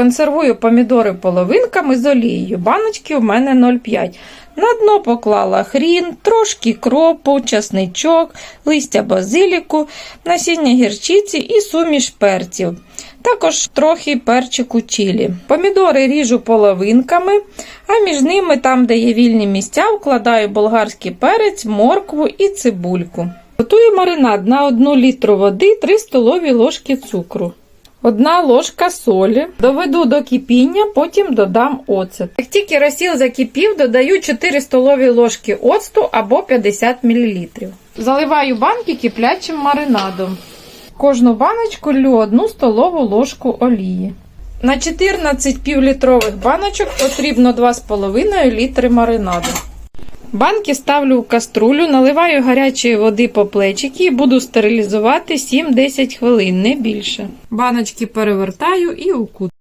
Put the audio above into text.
Консервую помідори половинками з олією. Баночки у мене 0,5. На дно поклала хрін, трошки кропу, часничок, листя базиліку, насіння гірчиці і суміш перців. Також трохи перчику чилі. Помідори ріжу половинками, а між ними, там, де є вільні місця, вкладаю болгарський перець, моркву і цибульку. Готую маринад на 1 літру води, 3 столові ложки цукру. Одна ложка солі. Доведу до кипіння, потім додам оцет. Як тільки розсіл закипів, додаю 4 столові ложки оцту або 50 мл. Заливаю банки киплячим маринадом. Кожну баночку лю 1 столову ложку олії. На 14 півлітрових баночок потрібно 2,5 літри маринаду. Банки ставлю в каструлю, наливаю гарячої води по плечики і буду стерилізувати 7-10 хвилин, не більше. Баночки перевертаю і укут.